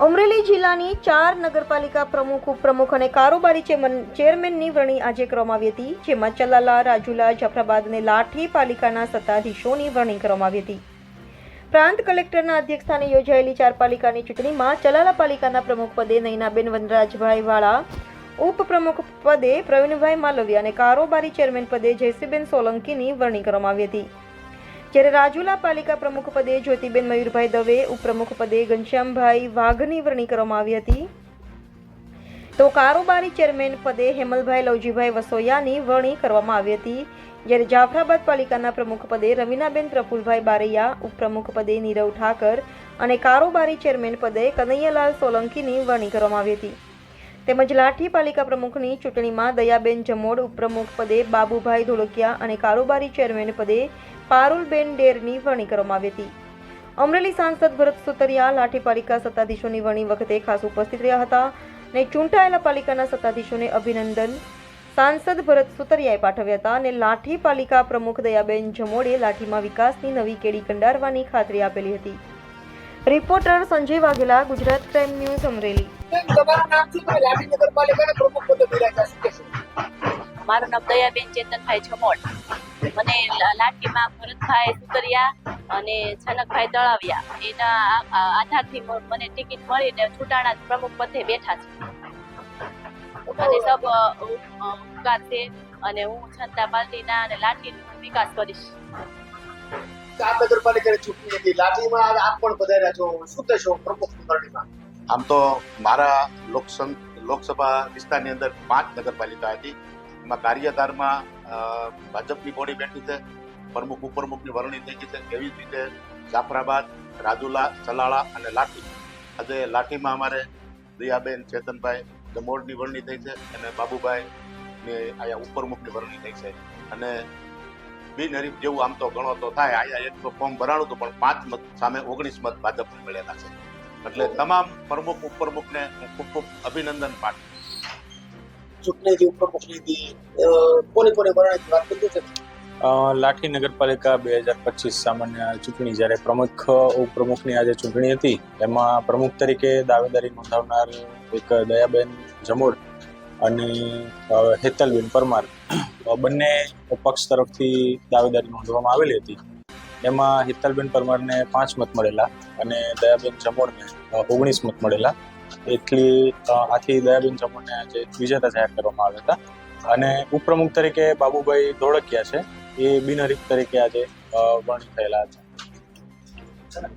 નવસારી જિલ્લાની ચાર નગરપાલિકા પ્રમુખ, ઉપપ્રમુખ અને કારોબારી ચેરમેન- ચેરમેનની વરણી આજે કરવામાં આવી હતી, જેમાં ચલાલા, રાજુલા, જાફરાબાદ અને લાઠી પાલિકાના સત્તાધીશોની વરણી કરવામાં આવી હતી. પ્રાંત કલેક્ટરના અધ્યક્ષસ્થાને યોજાયેલી ચાર પાલિકાની ચૂંટણીમાં ચલાલા પાલિકાના પ્રમુખ પદે નૈનાબેન વનરાજભાઈ વાળા ઉપપ્રમુખ પદે પ્રવીણભાઈ માલવિયા અને કારોબારી ચેરમેન પદે જયસીબેન સોલંકીની વરણી કરવામાં આવી હતી. જ્યારે રાજુલા પાલિકા પ્રમુખ પદે જ્યોતિબેન મયુરભાઈ દવે ઉપપ્રમુખ પદે ઘનશ્યામભાઈ વાઘની વરણી કરવામાં આવી હતી. તો કારોબારી ચેરમેન પદે હેમલભાઈ લવજીભાઈ વસોયાની વરણી કરવામાં આવી હતી. જ્યારે જાફરાબાદ પાલિકાના પ્રમુખ પદે રમીનાબેન પ્રફુલભાઈ બારૈયા ઉપપ્રમુખ પદે નીરવ ઠાકર અને કારોબારી ચેરમેન પદે કનૈયાલાલ સોલંકીની વરણી કરવામાં આવી હતી. તેમજ લાઠી પાલિકા પ્રમુખની ચૂંટણીમાં દયાબેન જમોડ ઉપપ્રમુખ પદે બાબુભાઈ ધોળકિયા અને કારોબારી ચેરમેન પદે પારુલબેન ડેરની વરણી કરવામાં આવી હતી. અમરેલી સાંસદ ભરત સુતરિયા લાઠી પાલિકા સત્તાધીશોની વરણી વખતે ખાસ ઉપસ્થિત રહ્યા હતા અને ચૂંટાયેલા પાલિકાના સત્તાધીશોને અભિનંદન. સાંસદ ભરત સુતરિયાએ પાઠવ્યા હતા અને લાઠી પાલિકા પ્રમુખ દયાબેન જમોડે લાઠીમાં વિકાસની નવી કેડી કંડારવાની ખાતરી આપેલી હતી. Reporter Sanjay Vaghela, Gujarat crime news Amreli. તમારું નામ શું તમે લાઠી નગરપાલિકાના પ્રમુખ પદે બિરાજ્યા શું મારું નામ દયાબેન ચેતનભાઈ છમોડ મને લાઠીમાં ભરતભાઈ સુતરિયા અને છનકભાઈ દળાવિયા. એના આ- આ આધારથી મને ટિકિટ મળીને છૂટાણા પ્રમુખ પદે બેઠા છે. અને સબ ઉપકાર છે અને હું જનતા પાર્ટીના અને લાઠીનો વિકાસ કરીશ. ચાર નગરપાલિકાની ચૂંટણી હતી. લાઠીમાં આપ પણ પધાર્યા છો. શું કહેશો પ્રમુખ વરણીમાં આમ તો મારા લોકસં, લોકસભા વિસ્તારની અંદર પાંચ નગરપાલિકા હતી. એમાં કાર્યધારમાં ભાજપની બોડી બેઠી છે, પ્રમુખ, ઉપપ્રમુખની વરણી થઈ ગઈ છે. એવી જ રીતે જાફરાબાદ, રાજુલા ચલાળા અને લાઠી. આજે લાઠીમાં અમારે દયાબેન ચેતનભાઈ દમોડની વરણી થઈ છે અને બાબુભાઈ ને અહીંયા ઉપપ્રમુખની વરણી થઈ છે. અને બિનહરીફ જેવું આમ તો ગણો તો થાય. અહીંયા એક તો ફોર્મ ભરાણું હતું, પણ પાંચ મત સામે ઓગણીસ મત ભાજપને મળેલા છે. એટલે તમામ પ્રમુખ ઉપપ્રમુખને હું ખૂબ ખૂબ અભિનંદન પાઠવું ચૂંટણીથી ઉપપ્રમુખની કોને કોને કોની કોની વાત કરી છે લાઠી નગરપાલિકા બે હજાર પચીસ સામાન્ય ચૂંટણી જ્યારે પ્રમુખ ઉપપ્રમુખની આજે ચૂંટણી હતી એમાં પ્રમુખ તરીકે દાવેદારી નોંધાવનાર એક દયાબેન જમોડ અને હેતલબેન પરમાર બંને પક્ષ તરફથી દાવેદારી નોંધવામાં આવેલી હતી. એમાં હિતલબેન પરમારને પાંચ મત મળેલા અને દયાબેન જમોડને ઓગણીસ મત મળેલા. એટલી આથી દયાબેન જમોડને આજે વિજેતા જાહેર કરવામાં આવ્યા હતા. અને ઉપપ્રમુખ તરીકે બાબુભાઈ ધોળકિયા છે. એ બિનહરીફ તરીકે આજે વરણી થયેલા છે.